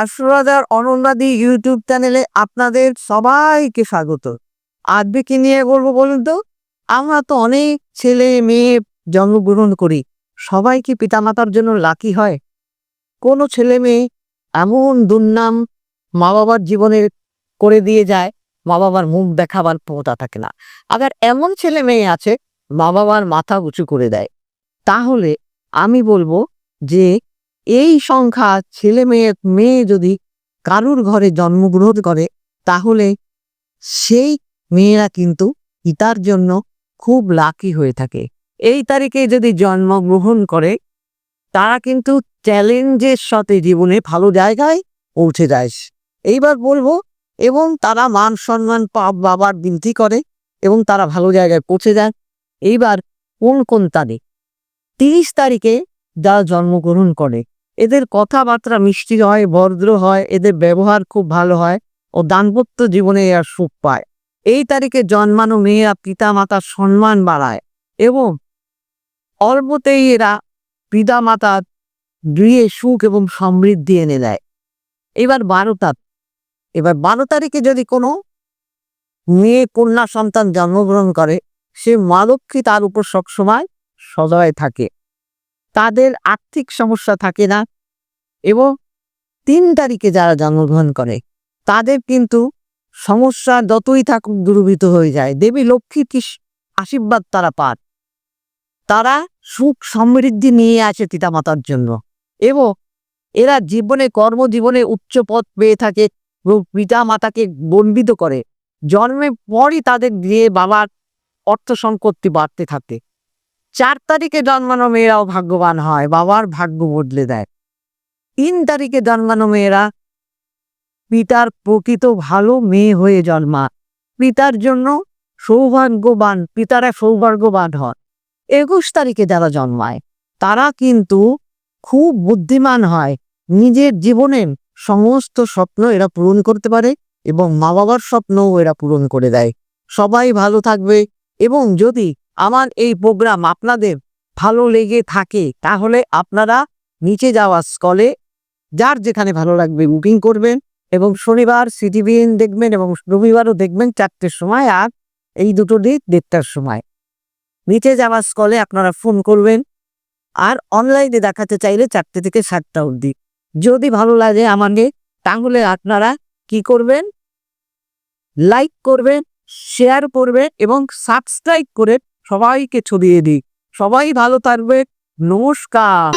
আশুরাদার অনন্যাদি YouTube চ্যানেলে আপনাদের সবাইকে স্বাগত। আজকে কি নিয়ে বলব বলুন তো? আমরা তো অনেক ছেলে মেয়ে জন্মগ্রহণ করি, সবাই কি পিতামাতার জন্য লাকি হয়? কোনো ছেলে মেয়ে এমন দুর্নাম মা বাবার জীবনে করে দিয়ে যায় মা বাবার মুখ দেখাবার ক্ষমতা থাকে না। আবার এমন ছেলে মেয়ে আছে মা বাবার মাথা উঁচু করে দেয়। তাহলে আমি বলব যে এই সংখ্যা ছেলে মেয়ে মেয়ে যদি কারুর ঘরে জন্মগ্রহণ করে, তাহলে সেই মেয়েরা কিন্তু পিতার জন্য খুব লাকি হয়ে থাকে। এই তারিখে যদি জন্মগ্রহণ করে, তারা কিন্তু চ্যালেঞ্জের সাথে জীবনে ভালো জায়গায় পৌঁছে যায়। এইবার বলব, এবং তারা মান সম্মান পাপ বাবার বৃদ্ধি করে, এবং তারা ভালো জায়গায় পৌঁছে যায়। এইবার কোন কোন তারিখ? তিরিশ তারিখে যারা জন্মগ্রহণ করে এদের কথাবার্তা মিষ্টি হয়, ভদ্র হয়, এদের ব্যবহার খুব ভালো হয় ও দাম্পত্য জীবনে এরা সুখ পায়। এই তারিখে জন্মানো মেয়েরা পিতা মাতার সম্মান বাড়ায় এবং অল্পতেই এরা পিতা মাতার গৃহে সুখ এবং সমৃদ্ধি এনে দেয়। এবার বারো তারিখ, এবার বারো তারিখে যদি কোনো মেয়ে কন্যা সন্তান জন্মগ্রহণ করে, সে মা লক্ষ্মী তার উপর সবসময় সদয় থাকে। তাদের আর্থিক সমস্যা থাকে না এবং তিন তারিখে যারা জন্মগ্রহণ করে, তাদের কিন্তু সমস্যা যতই থাকুক দূরীভূত হয়ে যায়। দেবী লক্ষ্মীর কি আশীর্বাদ তারা পান? তারা সুখ সমৃদ্ধি নিয়ে আসে পিতামাতার জন্য এবং এরা জীবনে কর্মজীবনে উচ্চ পদ পেয়ে থাকে এবং পিতা মাতাকে বন্দিত করে। জন্মের পরই তাদের দিয়ে বাবার অর্থ সম্পত্তি বাড়তে থাকে। চার তারিখে জন্মানো মেয়েরাও ভাগ্যবান হয়, বাবার ভাগ্য বদলে দেয়। তিন তারিখে জন্মানো মেয়েরা পিতার প্রকৃত ভালো মেয়ে হয়ে জন্মা পিতার জন্য সৌভাগ্যবান, পিতারা সৌভাগ্যবান হন। একুশ তারিখে যারা জন্মায়, তারা কিন্তু খুব বুদ্ধিমান হয়। নিজের জীবনের সমস্ত স্বপ্ন এরা পূরণ করতে পারে এবং মা বাবার স্বপ্নও এরা পূরণ করে দেয়। সবাই ভালো থাকবে এবং যদি আমার এই প্রোগ্রাম আপনাদের ভালো লেগে থাকে, তাহলে আপনারা নিচে যাওয়া স্কলে যার যেখানে ভালো লাগবে বুকিং করবেন এবং শনিবার সিটিভিএন দেখবেন এবং রবিবারও দেখবেন চারটের সময় আর এই দুটো দিক দেড়টার সময়। নিচে যাওয়া স্কলে আপনারা ফোন করবেন আর অনলাইনে দেখাতে চাইলে চারটে থেকে সাতটা অবধি। যদি ভালো লাগে আমাকে, তাহলে আপনারা কি করবেন? লাইক করবেন, শেয়ার করবেন এবং সাবস্ক্রাইব করে সবাইকে ছড়িয়ে দিক। সবাই ভালো থাকবে। নমস্কার।